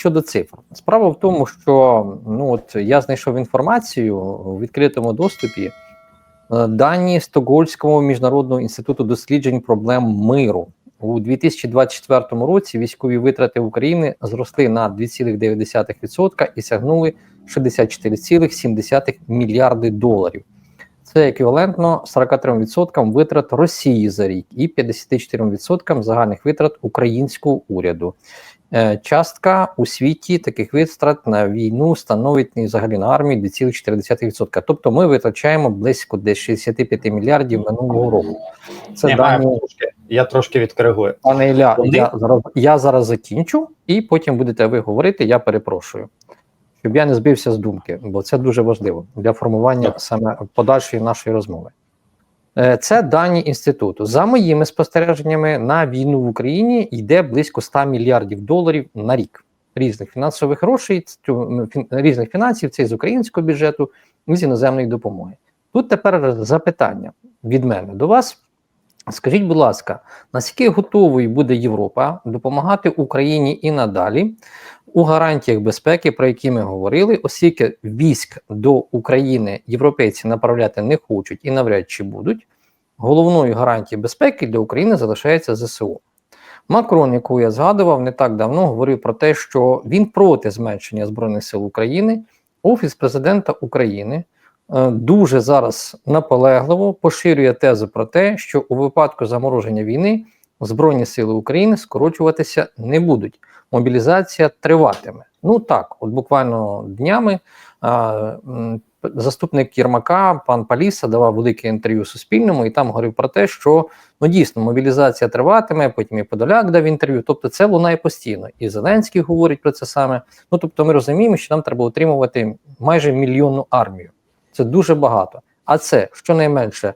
щодо цифр. Справа в тому, що ну от я знайшов інформацію у відкритому доступі. е, Дані Стокгольмського міжнародного інституту досліджень проблем миру у 2024 році військові витрати України зросли на 2,9% і сягнули 64,7 мільярди доларів. Це еквівалентно 43% витрат Росії за рік і 54% загальних витрат українського уряду. Е, Частка у світі таких витрат на війну становить і взагалі на армію 2,4%. Тобто ми витрачаємо близько десь 65 мільярдів минулого року. Це Ні, дані маю трошки. Я трошки відкоригую. Пане Ілля, Вони- я зараз, я зараз закінчу, і потім будете ви говорити. Я перепрошую, щоб я не збився з думки, бо це дуже важливо для формування Добре. саме подальшої нашої розмови. Е, Це дані інституту. За моїми спостереженнями, на війну в Україні йде близько 100 мільярдів доларів на рік різних фінансових грошей, різних фінансів, це з українського бюджету, і з іноземної допомоги. Тут тепер запитання від мене до вас. Скажіть, будь ласка, наскільки готовою буде Європа допомагати Україні і надалі у гарантіях безпеки, про які ми говорили, оскільки військ до України європейці направляти не хочуть і навряд чи будуть, головною гарантією безпеки для України залишається ЗСУ. Макрон, якого я згадував, не так давно говорив про те, що він проти зменшення Збройних сил України. Офіс президента України дуже зараз наполегливо поширює тезу про те, що у випадку замороження війни Збройні сили України скорочуватися не будуть. Мобілізація триватиме. Ну так, от буквально днями а, заступник Єрмака, пан Паліса, давав велике інтерв'ю Суспільному, і там говорив про те, що ну дійсно мобілізація триватиме. Потім і Подоляк дав інтерв'ю. Тобто, це лунає постійно. І Зеленський говорить про це саме. Ну тобто, ми розуміємо, що нам треба утримувати майже мільйонну армію. Це дуже багато. А це щонайменше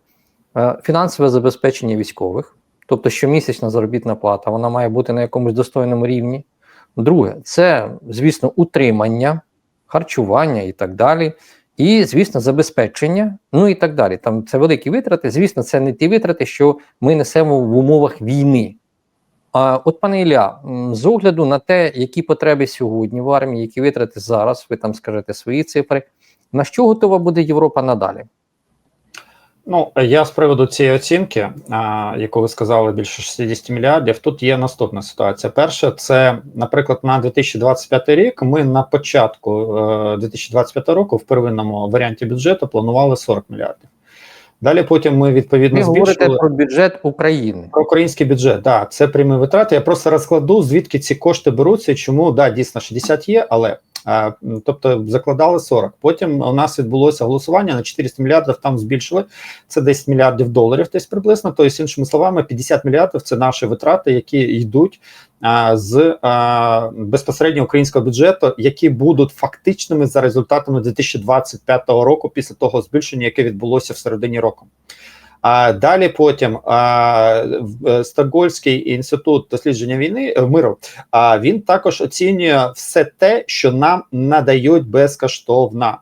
е, фінансове забезпечення військових, тобто щомісячна заробітна плата, вона має бути на якомусь достойному рівні. Друге, це, звісно, утримання, харчування і так далі. І, звісно, забезпечення, ну і так далі. Там це великі витрати. Звісно, це не ті витрати, що ми несемо в умовах війни. А от, пане Ілля, з огляду на те, які потреби сьогодні в армії, які витрати зараз, ви там скажете свої цифри, на що готова буде Європа надалі? Ну, я з приводу цієї оцінки, а, яку ви сказали, більше 60 мільярдів. Тут є наступна ситуація. Перше, це, наприклад, на 2025 рік. Ми на початку е, 2025 року в первинному варіанті бюджету планували 40 мільярдів. Далі потім ми відповідно Ви говорите збільшили про бюджет України. про український бюджет. Да, це прямі витрати. Я просто розкладу, звідки ці кошти беруться, і чому да, дійсно 60 є, але. Тобто закладали 40. Потім у нас відбулося голосування на 400 мільярдів. Там збільшили це 10 мільярдів доларів, десь приблизно. Тобто, іншими словами, 50 мільярдів це наші витрати, які йдуть з безпосередньо українського бюджету, які будуть фактичними за результатами 2025 року, після того збільшення, яке відбулося в середині року. А далі потім а, е, Стокгольмський інститут дослідження війни е, миру. А він також оцінює все те, що нам надають безкоштовно.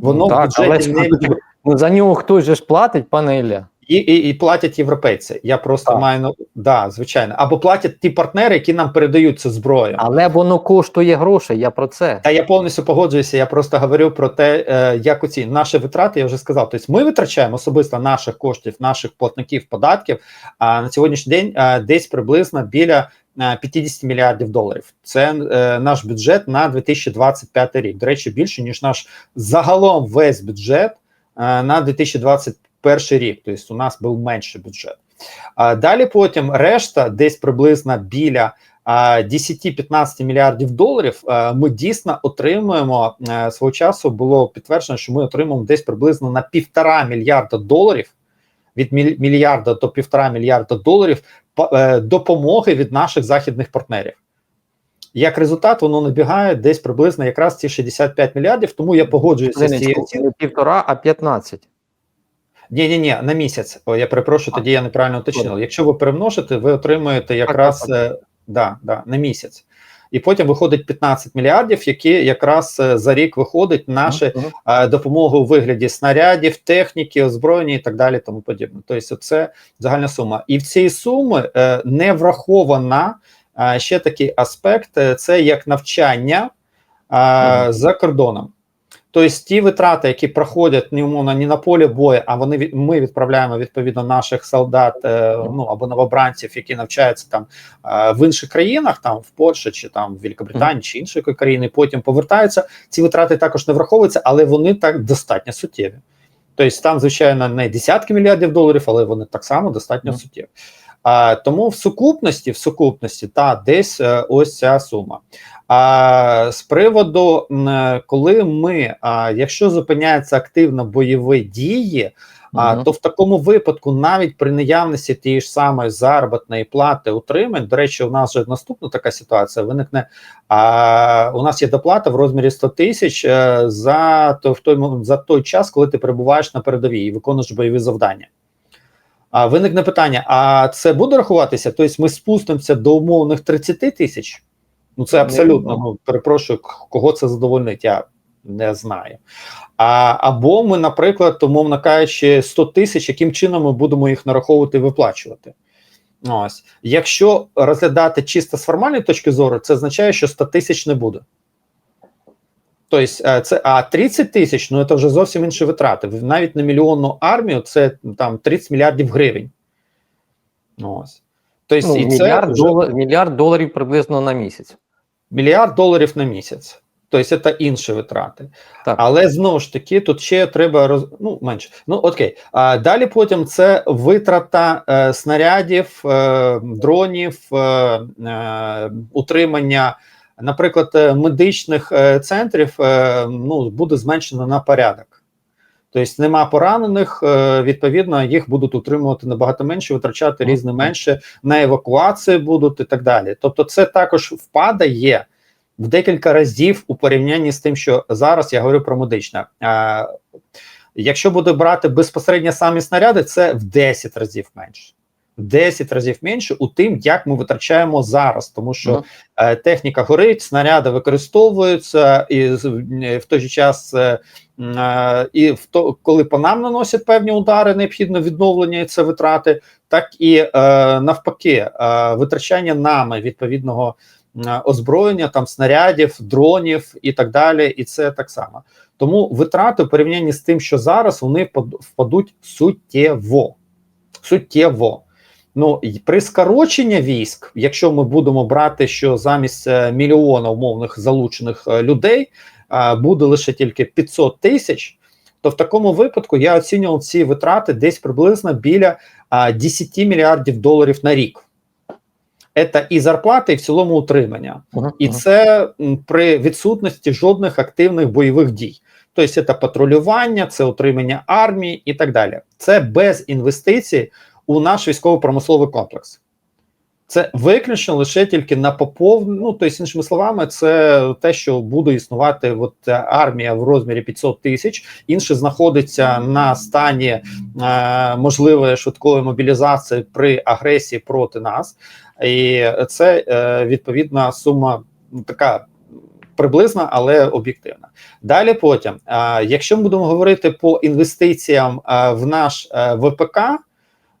Воно в так, в бюджеті але не ну, за нього хтось же ж платить, пане Ілля. І, і, і платять європейці. Я просто Так. маю ну, да, звичайно, або платять ті партнери, які нам передають цю зброю. Але воно коштує грошей, я про це. Та я повністю погоджуюся. Я просто говорю про те, е, як оці наші витрати. Я вже сказав. Тобто ми витрачаємо особисто наших коштів, наших платників податків. А на сьогоднішній день е, десь приблизно біля е, 50 мільярдів доларів. Це е, наш бюджет на 2025 рік. До речі, більше ніж наш загалом весь бюджет е, на 2021 рік. Тобто у нас був менший бюджет. А далі потім решта десь приблизно біля 10-15 мільярдів доларів ми дійсно отримуємо свого часу. Було підтверджено, що ми отримуємо десь приблизно на півтора мільярда доларів від мільярда до півтора мільярда доларів е, допомоги від наших західних партнерів. Як результат, воно набігає десь приблизно якраз ці 65 мільярдів. Тому я погоджуюся з цією півтора, а 15. Ні, ні, ні, на місяць. О, я перепрошую, тоді я неправильно уточнив. Якщо ви перемножите, ви отримуєте якраз так, е, да, да, на місяць. І потім виходить 15 мільярдів, які якраз е, за рік виходить Мгм. е, допомоги у вигляді снарядів, техніки, озброєння і так далі. Тому подібне. Тобто, це загальна сума. І в цій суми не врахована ще такий аспект: це як навчання за кордоном. Тобто ті витрати, які проходять не умовно не на полі бою, а вони ми відправляємо відповідно наших солдат е, ну або новобранців, які навчаються там е, в інших країнах, там в Польщі чи там в Великобританії чи іншої країни, потім повертаються. Ці витрати також не враховуються, але вони так достатньо суттєві. Тобто там, звичайно, не десятки мільярдів доларів, але вони так само достатньо суттєві. А, тому в сукупності, в сукупності, та десь е, ось ця сума. А з приводу, е, коли ми, а, якщо зупиняються активно бойові дії, а, то в такому випадку, навіть при наявності тієї ж самої заробітної плати утримань, до речі, у нас вже наступна така ситуація виникне. А у нас є доплата в розмірі 100 тисяч е, за то в той за той час, коли ти перебуваєш на передовій і виконуєш бойові завдання. А виникне питання: а це буде рахуватися? Тобто ми спустимося до умовних 30 тисяч? Ну це абсолютно. Ну, перепрошую, кого це задовольнить, я не знаю. А, або ми, наприклад, умовно кажучи, 100 тисяч, яким чином ми будемо їх нараховувати і виплачувати. Ось, якщо розглядати чисто з формальної точки зору, це означає, що 100 тисяч не буде. Тобто, е, це а 30 тисяч ну це вже зовсім інші витрати. Навіть на мільйонну армію це там 30 мільярдів гривень. Ось. Тобто, Ну, і мільярд, це вже мільярд доларів приблизно на місяць. мільярд доларів на місяць. Тобто це інші витрати. Так. Але знову ж таки, тут ще треба роз... ну, менше. Ну окей. А далі потім це витрата е, снарядів, е, дронів, е, е, утримання, наприклад, е, медичних е, центрів е, ну, буде зменшено на порядок. Тобто нема поранених, відповідно, їх будуть утримувати набагато менше, витрачати різне менше на евакуації будуть і так далі. Тобто, це також впадає в декілька разів у порівнянні з тим, що зараз я говорю про медичне. Якщо буде брати безпосередньо самі снаряди, це в 10 разів менше. В 10 разів менше у тим, як ми витрачаємо зараз, тому що Мгм. е, техніка горить, снаряди використовуються, і е, в той же час, е, е, і в то, коли по нам наносять певні удари, необхідно відновлення і це витрати, так і е, навпаки, е, витрачання нами відповідного е, озброєння, там снарядів, дронів і так далі. І це так само. Тому витрати в порівнянні з тим, що зараз вони впад- впадуть суттєво. Суттєво. Ну і при скороченні військ, якщо ми будемо брати, що замість е, мільйона умовних залучених е, людей е, буде лише тільки 500 тисяч, то в такому випадку я оцінював ці витрати десь приблизно біля 10 мільярдів доларів на рік. Це і зарплати, і в цілому утримання. Мгм. І це при відсутності жодних активних бойових дій. Тобто це патрулювання, це утримання армії і так далі. Це без інвестицій у наш військово-промисловий комплекс. Це виключно лише тільки на поповнення. Ну, тобто, іншими словами, це те, що буде існувати от, армія в розмірі 500 тисяч, інше знаходиться на стані е, можливої швидкої мобілізації при агресії проти нас. І це е, відповідна сума ну, така приблизна, але об'єктивна. Далі потім, е, якщо ми будемо говорити по інвестиціям е, в наш е, ВПК,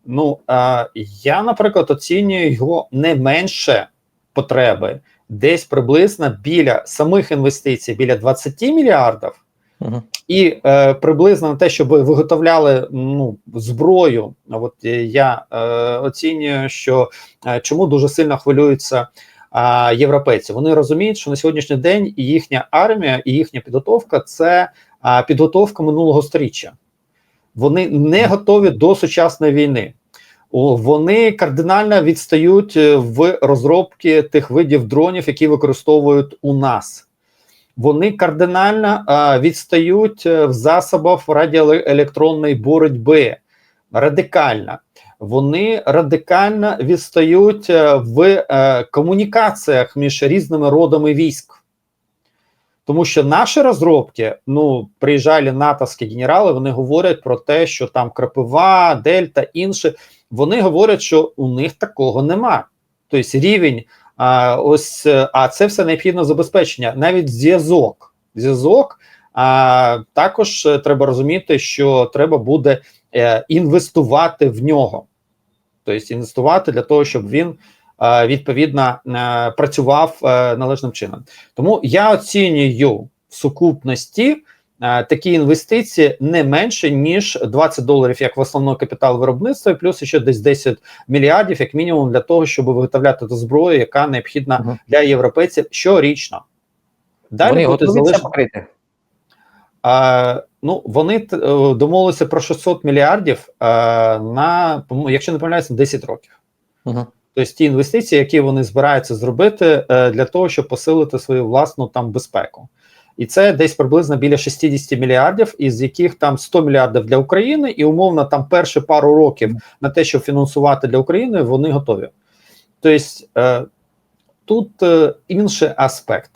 ну е, я, наприклад, оцінюю його не менше потреби, десь приблизно біля самих інвестицій, біля 20 мільярдів. Мгм. І е, приблизно на те, щоб виготовляли ну, зброю. От е, я е, оцінюю, що е, чому дуже сильно хвилюються е, європейці. Вони розуміють, що на сьогоднішній день і їхня армія, і їхня підготовка це е, підготовка минулого сторіччя. Вони не готові до сучасної війни. Вони кардинально відстають е, в розробці тих видів дронів, які використовують у нас вони кардинально відстають е, в засобах радіоелектронної боротьби. Радикально. Вони радикально відстають е, в комунікаціях між різними родами військ. Тому що наші розробки, ну, приїжджали натовські генерали, вони говорять про те, що там Крапива, Дельта, інше, вони говорять, що у них такого нема. Тобто рівень а, ось, а це все необхідне забезпечення, навіть зв'язок. Зв'язок а, також треба розуміти, що треба буде е, інвестувати в нього. Тобто інвестувати для того, щоб він відповідно е, працював е, належним чином. Тому я оцінюю в сукупності е, такі інвестиції не менше ніж 20 доларів як в основний капітал виробництва, і плюс ще десь 10 мільярдів, як мінімум, для того, щоб виготовляти ту зброю, яка необхідна Мгм. для європейців щорічно. Далі Вони готові це покрити. А, ну, вони е, домовилися про 600 мільярдів е, на, якщо не помиляюся, 10 років. Угу. Тобто ті інвестиції, які вони збираються зробити е, для того, щоб посилити свою власну там безпеку. І це десь приблизно біля 60 мільярдів, із яких там 100 мільярдів для України, і умовно там перші пару років на те, щоб фінансувати для України, вони готові. Тобто е, тут е, інший аспект.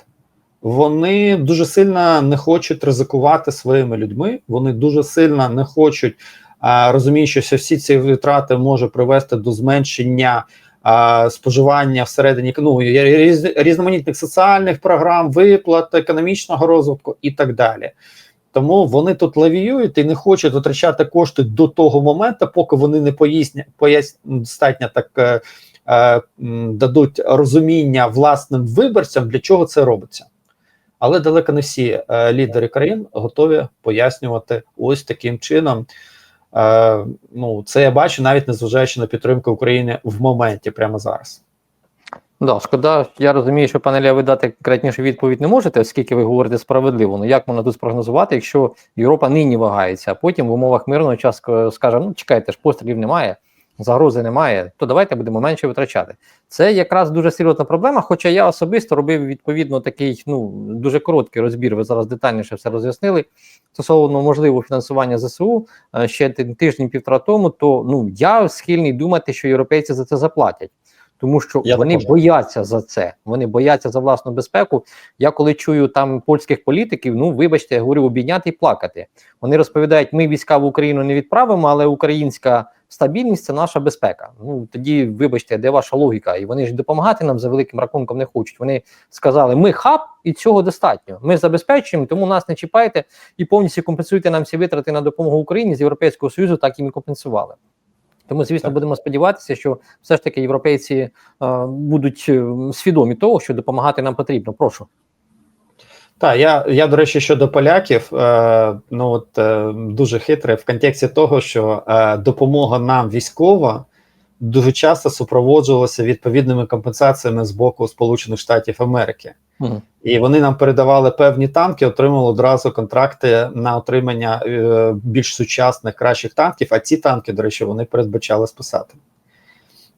Вони дуже сильно не хочуть ризикувати своїми людьми. Вони дуже сильно не хочуть, розуміючи, що всі ці витрати може привести до зменшення споживання всередині ну, різ, різноманітних соціальних програм, виплат, економічного розвитку і так далі. Тому вони тут лавіюють і не хочуть витрачати кошти до того моменту, поки вони не пояснять пояснять достатньо так. е, е, Дадуть розуміння власним виборцям, для чого це робиться. Але далеко не всі е, лідери країн готові пояснювати ось таким чином. Е, ну, це я бачу, навіть незважаючи на підтримку України в моменті прямо зараз. Да, шкода, я розумію, що пане Ілля, ви дати конкретнішу відповідь не можете, оскільки ви говорите справедливо. Ну як можна тут спрогнозувати, якщо Європа нині вагається, а потім в умовах мирного часу скаже: ну чекайте ж, пострілів немає, загрози немає, то давайте будемо менше витрачати. Це якраз дуже серйозна проблема. Хоча я особисто робив відповідно такий ну дуже короткий розбір. Ви зараз детальніше все роз'яснили. Стосовно можливого фінансування ЗСУ е, ще тиждень-півтора тому, то ну я схильний думати, що європейці за це заплатять. Тому що Я вони також. бояться за це, вони бояться за власну безпеку. Я коли чую там польських політиків, ну вибачте, я говорю обійняти і плакати. Вони розповідають, ми війська в Україну не відправимо, але українська стабільність це наша безпека. Ну тоді, вибачте, де ваша логіка? І вони ж допомагати нам за великим рахунком не хочуть. Вони сказали, ми хаб, і цього достатньо. Ми забезпечуємо, тому нас не чіпайте і повністю компенсуйте нам всі витрати на допомогу Україні з Європейського Союзу, так і ми компенсували. Тому, звісно, Так. будемо сподіватися, що все ж таки європейці е, будуть е, свідомі того, що допомагати нам потрібно. Прошу. Так, я, я до речі, щодо поляків, е, ну от е, дуже хитре в контексті того, що е, допомога нам військова дуже часто супроводжувалася відповідними компенсаціями з боку Сполучених Штатів Америки. Мгм. І вони нам передавали певні танки, отримали одразу контракти на отримання е, більш сучасних, кращих танків. А ці танки, до речі, вони передбачали списати.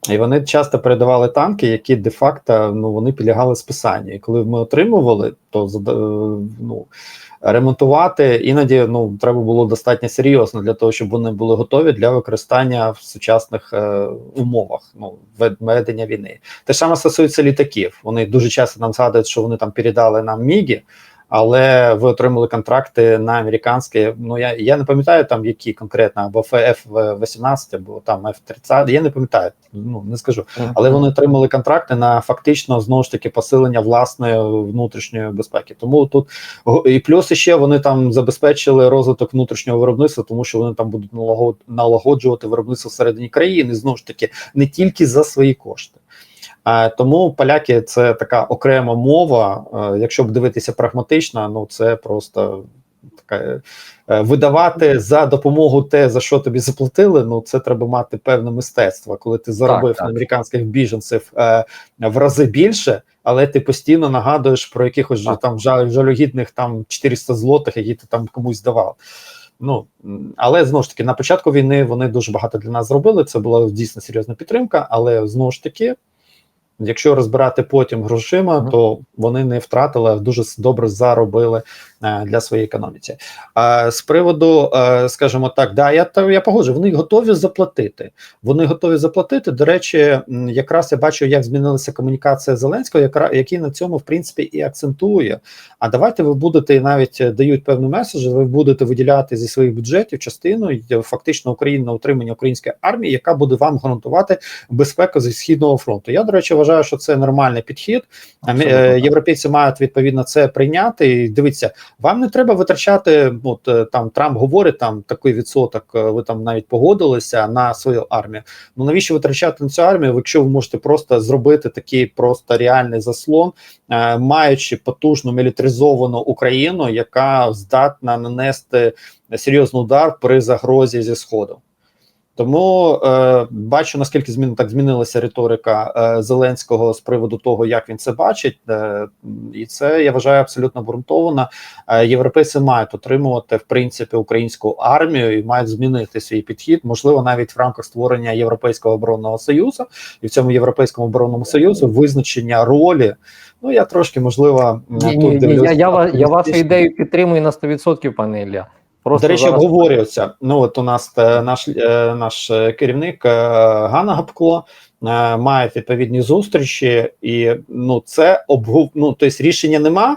І вони часто передавали танки, які де-факто ну, вони підлягали списанню. І коли ми отримували, то ну, ремонтувати іноді ну, треба було достатньо серйозно для того, щоб вони були готові для використання в сучасних е, умовах ну, вед- ведення війни. Те саме стосується літаків. Вони дуже часто нам згадують, що вони там передали нам мігі, але ви отримали контракти на американські. Ну я, я не пам'ятаю там які конкретно, або F-18, або там F-30, Я не пам'ятаю, ну не скажу. Але вони отримали контракти на фактично знову ж таки посилення власної внутрішньої безпеки. Тому тут і плюс ще вони там забезпечили розвиток внутрішнього виробництва, тому що вони там будуть налагод- налагоджувати виробництво всередині країни. Знову ж таки, не тільки за свої кошти. А, тому поляки це така окрема мова. е, Якщо б дивитися прагматично, ну це просто така е, видавати за допомогу те, за що тобі заплатили. Ну це треба мати певне мистецтво, коли ти заробив так. на американських біженців е, в рази більше, але ти постійно нагадуєш про якихось Так. там жалюгідних там 400 злотих, які ти там комусь давав. Ну але знову ж таки на початку війни вони дуже багато для нас зробили. Це була дійсно серйозна підтримка, але знову ж таки. Якщо розбирати потім грошима, Мгм. то вони не втратили, а дуже добре заробили е, для своєї економіці. А з приводу, е, скажімо так, да, я та я погоджу, вони готові заплатити. Вони готові заплатити. До речі, якраз я бачу, як змінилася комунікація Зеленського, якра- який на цьому в принципі і акцентує. А давайте ви будете і навіть е, дають певний меседж, ви будете виділяти зі своїх бюджетів частину е, фактично Україні на утримання української армії, яка буде вам гарантувати безпеку зі східного фронту. Я до речі вважаю. Вважаю, що це нормальний підхід. Мі- Абсолютно е. Європейці мають відповідно це прийняти. І дивіться, вам не треба витрачати. От е, там Трамп говорить там такий відсоток. е, Ви там навіть погодилися на свою армію. Ну навіщо витрачати на цю армію, якщо ви можете просто зробити такий просто реальний заслон, е, маючи потужну мілітаризовану Україну, яка здатна нанести серйозний удар при загрозі зі сходу. Тому е, бачу наскільки змін так змінилася риторика е, Зеленського з приводу того, як він це бачить, е, і це я вважаю абсолютно обґрунтовано. Е, європейці мають отримувати в принципі українську армію і мають змінити свій підхід, можливо, навіть в рамках створення Європейського оборонного союзу, і в цьому європейському оборонному союзу визначення ролі. Ну я трошки можливо Ні, тут ні, ні, я, я, я вашу ідею підтримую на 100%, пане Ілля. Просто До речі, зараз- обговорюється. Ну от у нас е, наш е, наш е, керівник Ганна Гапко має відповідні зустрічі, і ну це обгу... ну, тобто рішення нема.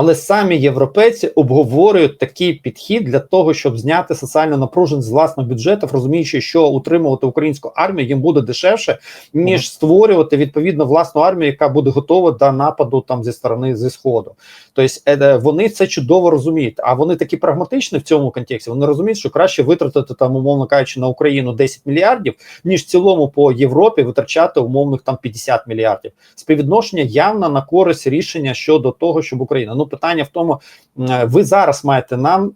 Але самі європейці обговорюють такий підхід для того, щоб зняти соціальну напруженість з власного бюджету, розуміючи, що утримувати українську армію їм буде дешевше, ніж створювати відповідно власну армію, яка буде готова до нападу там зі сторони зі сходу. Тобто е, вони це чудово розуміють. А вони такі прагматичні в цьому контексті. Вони розуміють, що краще витратити там, умовно кажучи, на Україну 10 мільярдів, ніж в цілому по Європі витрачати умовних там 50 мільярдів. Співвідношення явно на користь рішення щодо того, щоб Україна. Ну питання в тому, ви зараз маєте нам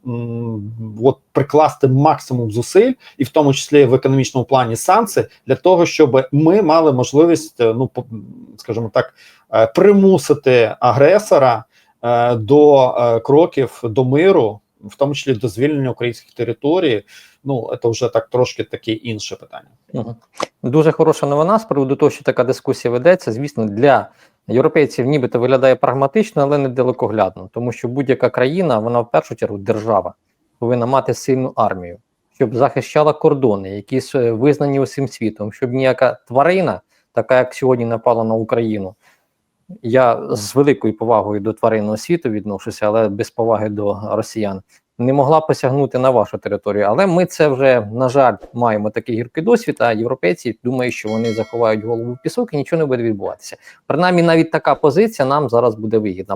от прикласти максимум зусиль, і в тому числі в економічному плані санкції, для того, щоб ми мали можливість, е, ну скажімо так, е, примусити агресора е, до кроків до миру, в тому числі до звільнення українських територій. Ну це вже так трошки таке інше питання. Мгм. Дуже хороша новина з приводу того, що така дискусія ведеться. Звісно, для європейців нібито виглядає прагматично, але не далекоглядно, тому що будь-яка країна, вона в першу чергу держава, повинна мати сильну армію, щоб захищала кордони, які визнані усім світом, щоб ніяка тварина, така як сьогодні напала на Україну. Я з великою повагою до тваринного світу відношуся, але без поваги до росіян. Не могла посягнути на вашу територію, але ми це вже на жаль маємо такий гіркий досвід. А європейці думають, що вони заховають голову в пісок і нічого не буде відбуватися. Принаймні, навіть така позиція нам зараз буде вигідна.